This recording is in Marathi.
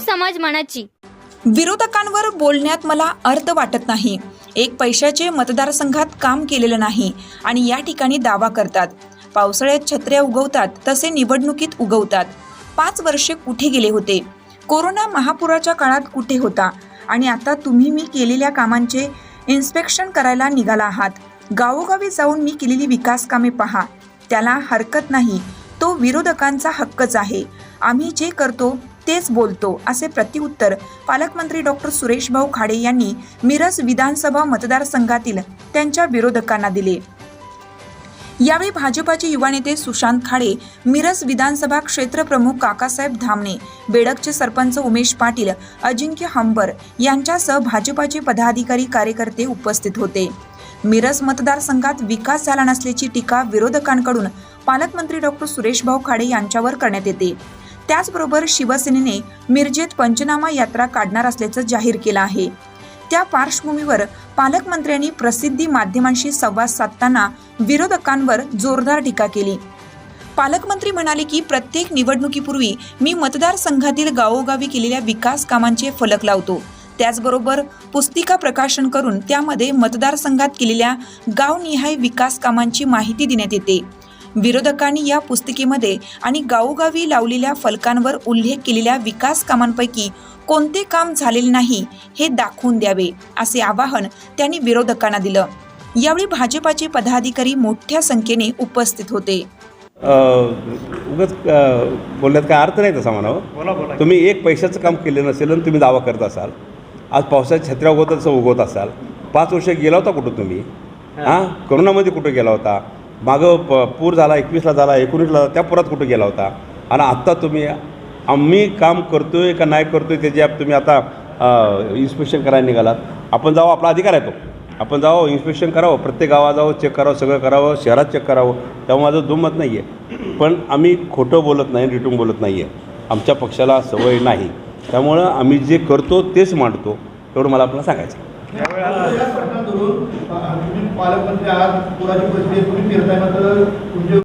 समज मनाची. विरोधकांवर बोलण्यात मला अर्थ वाटत नाही. एक पैशाचे मतदारसंघात काम केलेलं नाही आणि या ठिकाणी दावा करतात. पावसाळ्यात छत्र्या उगवतात तसे निवडणुकीत उगवतात. पाच वर्षे कुठे गेले होते? कोरोना महापुराच्या काळात कुठे होता? आणि आता तुम्ही मी केलेल्या कामांचे इन्स्पेक्शन करायला निघाला आहात. गावोगावी जाऊन मी केलेली विकास कामे पहा. त्याला हरकत नाही. तो विरोधकांचा हक्कच आहे. आम्ही जे करतो तेच बोलतो असे प्रत्युत्तर पालकमंत्री डॉक्टर सुरेश भाऊ खाडे यांनी मिरज विधानसभा मतदारसंघातील त्यांच्या विरोधकांना दिले. यावेळी भाजपाचे युवा नेते सुशांत खाडे मिरज विधानसभा क्षेत्र प्रमुख काकासाहेब धामणे बेडकचे सरपंच उमेश पाटील अजिंक्य हंबर यांच्यासह भाजपाचे पदाधिकारी कार्यकर्ते उपस्थित होते. मिरज मतदारसंघात विकास झाला नसल्याची टीका विरोधकांकडून पालकमंत्री डॉक्टर सुरेश भाऊ खाडे यांच्यावर करण्यात येते. त्याचबरोबर शिवसेनेने मिरजेत पंचनामा यात्रा काढणार असल्याचं जाहीर केलं आहे. त्या पार्श्वभूमीवर पालकमंत्र्यांनी प्रसिद्धी माध्यमांशी संवाद साधताना विरोधकांवर जोरदार टीका केली. पालकमंत्री म्हणाले की प्रत्येक निवडणुकीपूर्वी मी मतदारसंघातील गावोगावी केलेल्या विकास कामांचे फलक लावतो. त्याचबरोबर पुस्तिका प्रकाशन करून त्यामध्ये मतदारसंघात केलेल्या गावनिहाय विकास कामांची माहिती देण्यात येते. विरोधकांनी या पुस्तिकेमध्ये आणि गावोगावी लावलेल्या फलकांवर उल्लेख केलेल्या विकास कामांपैकी कोणते काम झालेले नाही हे दाखवून द्यावे असे आवाहन त्यांनी विरोधकांना दिलं. यावेळी भाजपाचे पदाधिकारी मोठ्या संख्येने उपस्थित होते. उगच बोलण्यात काय अर्थ नाही तसा म्हणावं. तुम्ही एक पैशाचं काम केलं नसेल आणि तुम्ही दावा करत असाल. आज पावसाच्या छत्र्या उगवत तसं उगवत असाल. पाच वर्ष गेला होता कुठं तुम्ही? हां? करोनामध्ये कुठं गेला होता? मागं प पूर झाला एकवीसला झाला एकोणीसला झाला त्या पुरात कुठं गेला होता? आणि आत्ता तुम्ही आम्ही काम करतो आहे का नाही करतो आहे त्याची तुम्ही आता इन्स्पेक्शन करायला निघालात. आपण जावं आपला अधिकार आहे तो. आपण जावं इन्स्पेक्शन करावं प्रत्येक गावात जावं चेक करावं सगळं करावं शहरात चेक करावं तेव्हा माझं दुमत नाही आहे पण आम्ही खोटं बोलत नाही रिटून बोलत नाही आहे आमच्या पक्षाला सवय नाही. त्यामुळं आम्ही जे करतो तेच मांडतो. एवढं मला आपल्याला सांगायचं तुम्ही पालकमंत्री आहात पुराची परिस्थिती तुम्ही फिरताय मात्र तुमचे